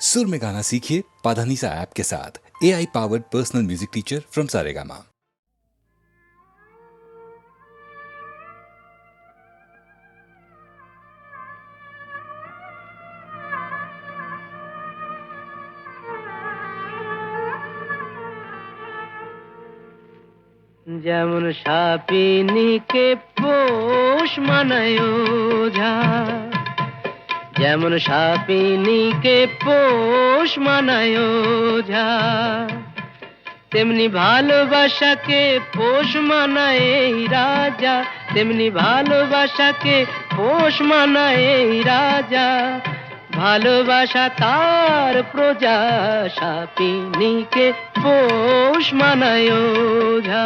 सुर में गाना सीखिए पाधानीसा ऐप के साथ A I powered personal music teacher from Saregama যেমন সাপিনীকে পোষ মানায় ওঝা যেমন সাপিনীকে পোষ মানায় ওঝা তেমনি ভালোবাসাকে পোষ মানায় এই রাজা। তেমনি ভালোবাসাকে পোষ মানায় এই রাজা। ভালোবাসা তার প্রজা, সাপিনীকে পোষ মানায় ওঝা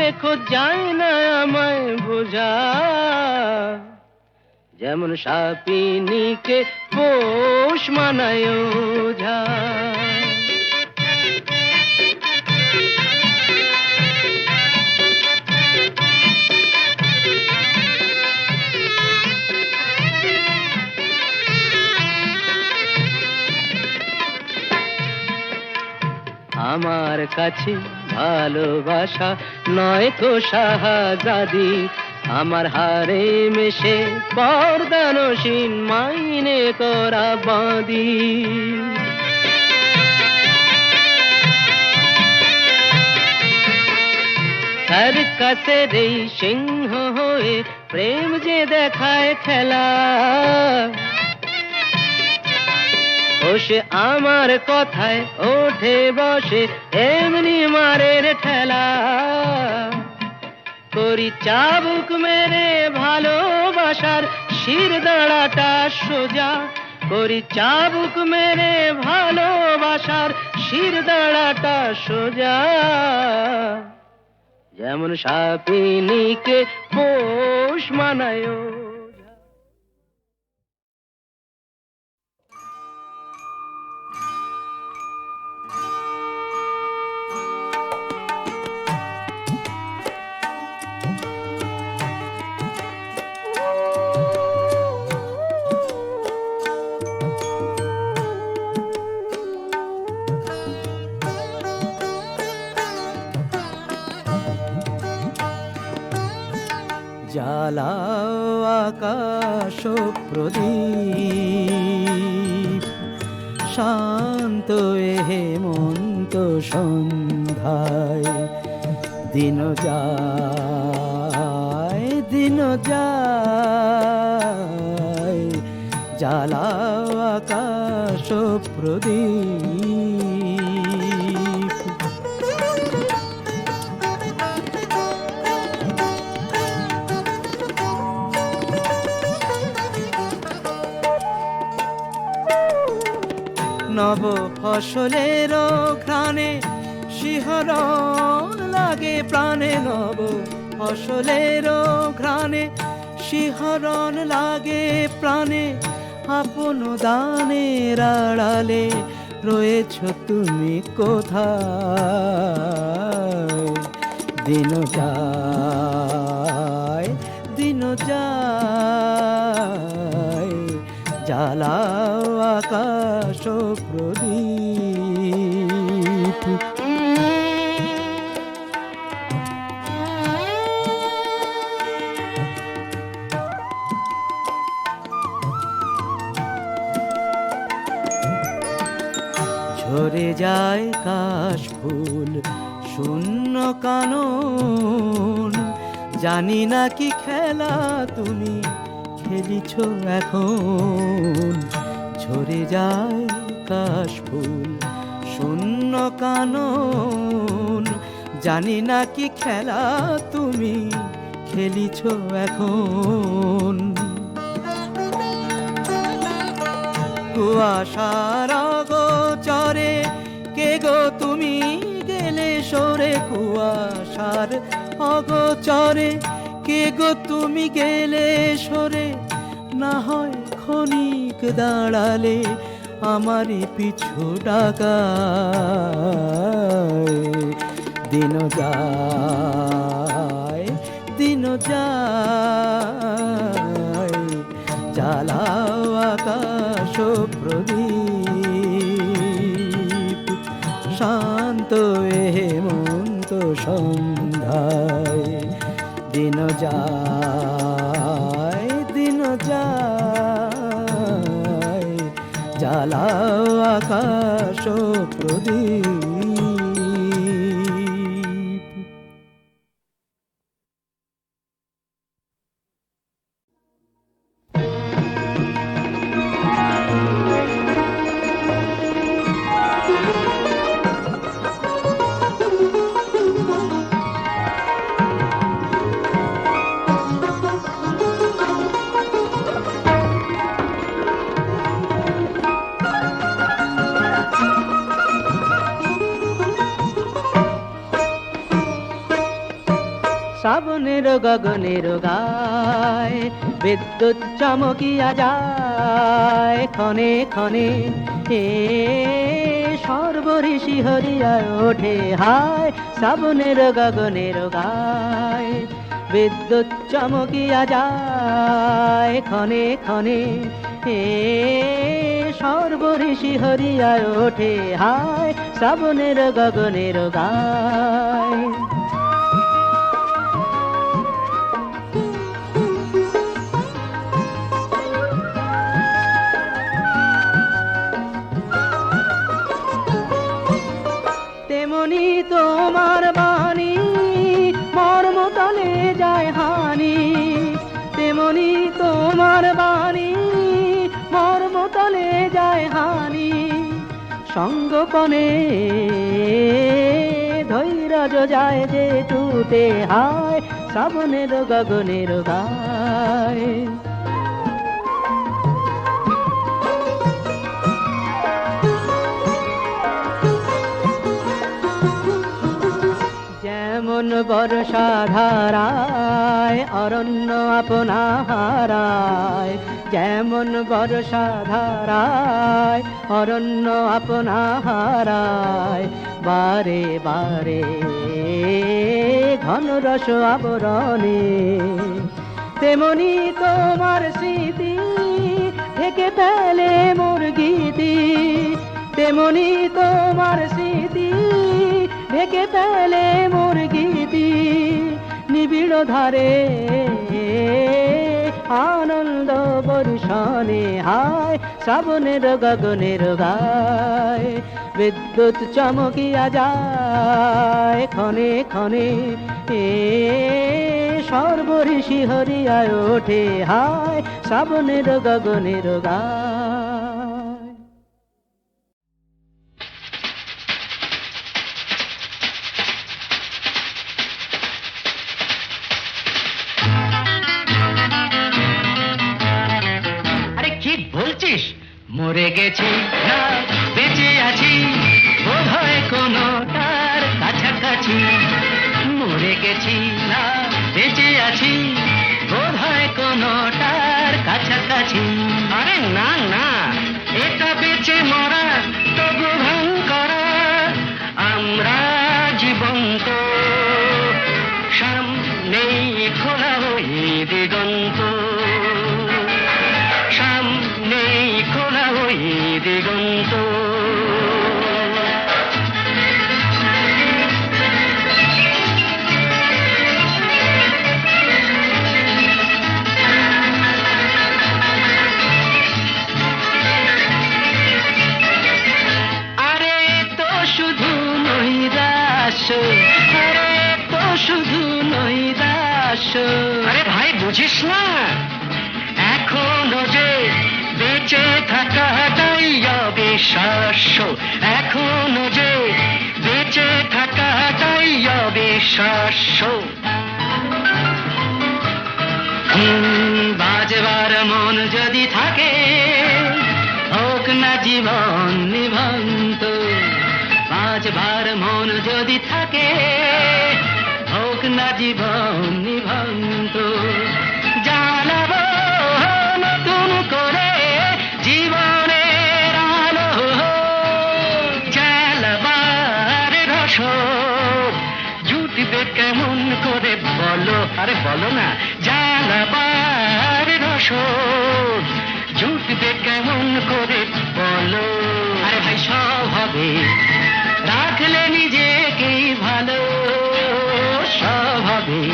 রেখো যায় না আমায় বোঝা। যেমন সাপিনীকে পোষ মানায় ওঝা। আমার কাছে ভালোবাসা নয় তো শাহাজাদি। আমার হারে মেশে বরদানসীন মাইনে করা বাঁধি তার কাছে এই সিংহ হয়ে প্রেম যে দেখায় খেলা। ও আমার কথায় ওঠে বসে, এমনি মারের ঠেলা। করি চাবুক মেরে ভালোবাসার শির দাঁড়াটা সোজা। করি চাবুক মেরে ভালোবাসার শির দাঁড়াটা সোজা। যেমন সাপিনীকে পোষ মানায় জ্বালাও আকাশ প্রদীপ। শান্ত হেমন্ত সন্ধ্যায়। দিন যায় দিন যায়। জ্বালাও আকাশ প্রদীপ। নব ফসলের ঘ্রাণে শিহরণ লাগে প্রাণে নব ফসলের ঘ্রাণে শিহরণ লাগে প্রাণে আপন দানের আড়ালে রয়েছ তুমি কোথায়? দিন যায় জ্বালাও আকাশ প্রদীপ। ঝরে যায় কাশ ফুল শূন্য কানন। জানি না কি খেলা তুমি খেলিছ এখন। ঝরে যায় আকাশ ফুল, শূন্য কানন। জানি না কি খেলা তুমি খেলিছ এখন। কুয়াশার গোচরে কে গো তুমি গেলে সরে? কুয়াশার অগোচরে কে গো তুমি গেলে সরে? না হয় ক্ষণিক দাঁড়ালে আমারই পিছু ডাকায়। দিন যায় দিন যায়। জ্বালাও আকাশ প্রদীপ। শান্ত এ হেমন্ত সন্ধ্যায় দিন যায় দিন যায়। জ্বালাও আকাশ প্রদীপ। গগনের গায়। বিদ্যুৎ চমকিয়া যায় ক্ষণে ক্ষণে। এ সর্বঋষি হরিয়া ওঠে হায় শ্রাবণের গগনের গায়। বিদ্যুৎ চমকিয়া যায় ক্ষণে ক্ষণে। এ সর্বঋষি হরিয়া ওঠে হায় শ্রাবণের গগনের গায়। সঙ্গপনে। ধৈর্য যায় যে টুটে হায় শ্রাবণের গগনের গায়। যেমন বর্ষা ধারায়, অরণ্য আপনা হারায় যেমন বর্ষা ধারায় অরণ্য আপনা হারায় বারে বারে ঘন রস আবরণে। তেমনি তোমার স্মৃতি থেকে ফেলে মোর গীতি। তেমনি তোমার স্মৃতি ঢেকে ফেলে মোর গীতি। নিবিড় ধারে বর্ষণে হায়, শ্রাবণের গগনের গায়। বিদ্যুৎ চমকিয়া যায় ক্ষণে ক্ষণে, এ সর্বঋষি হরিয়ায় ওঠে হায়, শ্রাবণের গগনের গায়। বলছিস মরে গেছি না, বেঁচে আছি বোধ হয় কোনোটার কাছাকাছি। মরে গেছি না, বেঁচে আছি বোধ হয় কোনোটার কাছাকাছি। আরে না না, এটা বেঁচে মরা তবু বাজবার মন যদি থাকে, হোক না জীবন নিভন্ত বাজবার মন যদি থাকে, হোক না জীবন না রসদ। জুটবে কেমন করে বলো? আরে ভাই, সব হবে। রাখলে নিজেকেই ভালো। সব হবে।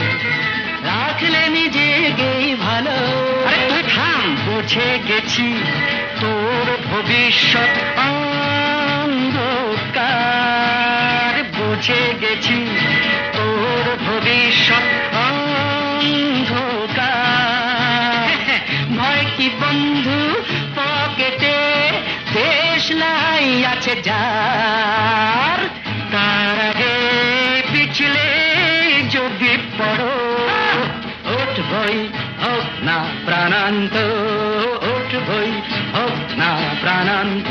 রাখলে নিজেকেই ভালো। আরে তুই থাম, বুঝে গেছি তোর ভবিষ্যৎ অন্ধকার। বুঝে গেছি তোর ভবিষ্যৎ যার তার আগে পিছলে যদি পড়ো ওঠ ভই হোক না প্রাণান্ত ওঠ ভই হোক না প্রাণান্ত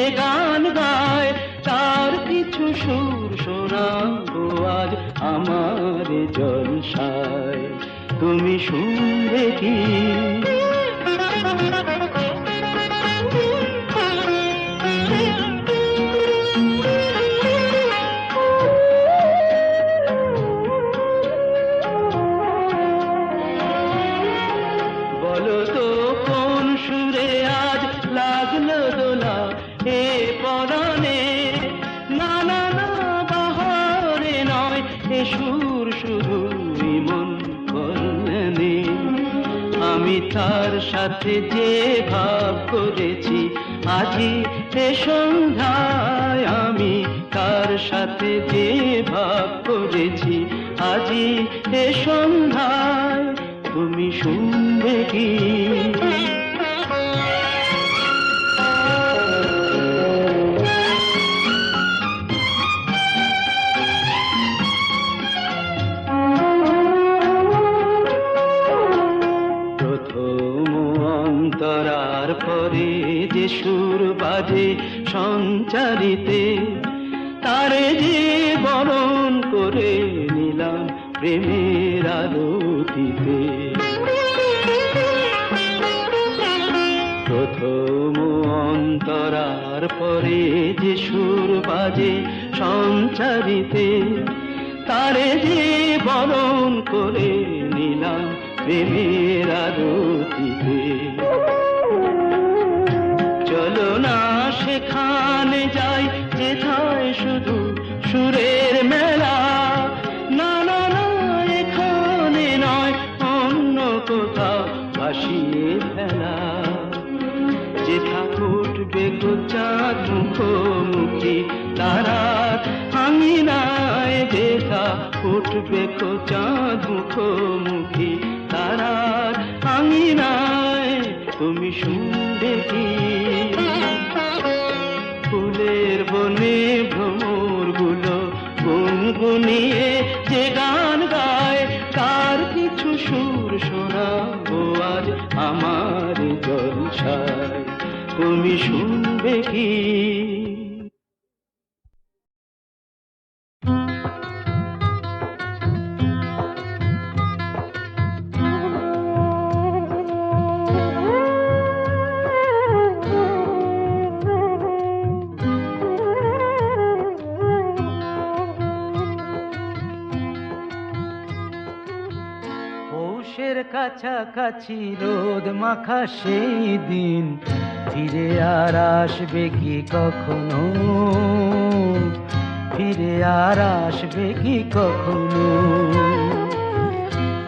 যে গান গায় তার কিছু সুর শোনাবো আজ আমার জলসায়। তুমি শুনবে কি? সুর শুধুই মন কল্যাণে। আমি তার সাথে যে ভাব করেছি, আজি এ সন্ধ্যায় আমি তার সাথে যে ভাব করেছি, আজি এ সন্ধ্যায় তুমি শুনবে কি? সুর বাজে সঞ্চারিতে। তারে যে বরণ করে নিলাম প্রেমের আলোকিতে প্রথম অন্তরার পরে যে সুর বাজে সঞ্চারিতে, তারে যে বরণ করে নিলাম প্রেমের আরতিতে। চলো না সেখানে যাই, যেথায় শুধু সুরের মেলা। না না না, এখানে নয়, অন্য কোথাও ভাসিয়ে ফেলা। যেথা উঠবে গোচাঁদ মুখোমুখি তারার আঙিনায় যেথা উঠবে কোচাঁদ মুখোমুখি তারার আঙিনায় তুমি শুনবে কি? ফুলের বনে ভ্রমরগুলো গুনগুনিয়ে যে গান গায়, তার কিছু সুর শোনাবো আজ আমার জলসায় তুমি শুনবে কি? কাছাকাছি রোদ মাখা সেই দিন। ফিরে আর আসবে কি কখনো? ফিরে আর আসবে কি কখনো?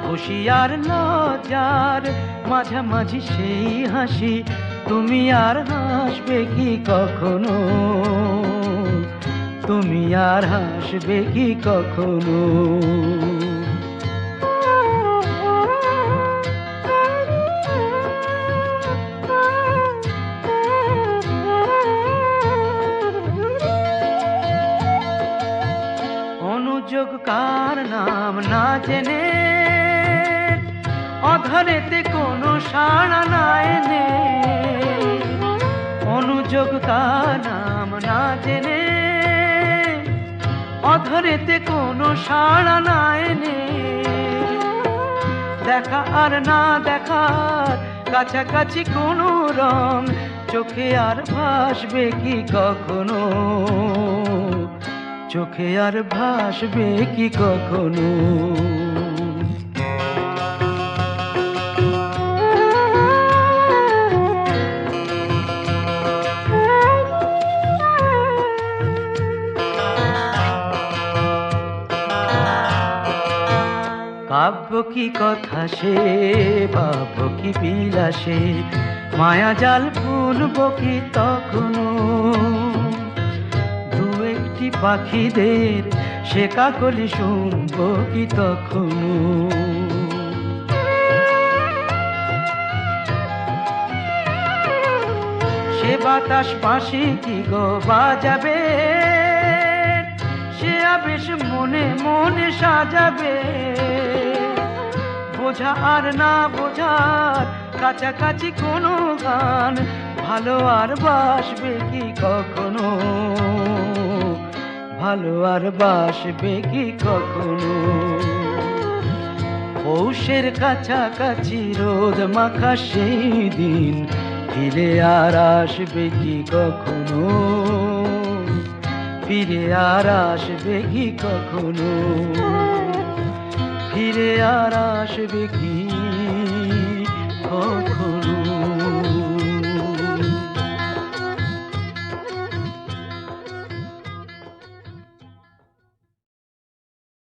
হুশিয়ার লজার মাঝামাঝি সেই হাসি, তুমি আর হাসবে কি কখনো? তুমি আর হাসবে কি কখনো? দেখার কাছাকাছি কোনো রং চোখে আর ভাসবে কি কখনো? চোখে আর ভাসবে কি কখনো? কাব্য কি কথা সে ভাব কি বিলাসে, মায়া জাল ফুলব কি তখনো। দু একটি পাখিদের সে কাকলি শুনব কি তখনো। সে বাতাস পাশে কি গো বাজাবে? সে আবেশ মনে মনে সাজাবে। বোঝা আর না বোঝার কাছাকাছি কোনো গান, ভালো আর বাসবে কি কখনো? ভালো আর বাসবে কি কখনো? পৌষের কাছাকাছি রোদ মাখা সেই দিন, ফিরে আর আসবে কি কখনো? ফিরে আর আসবে কি কখনো? ফিরে আর আসবে কি?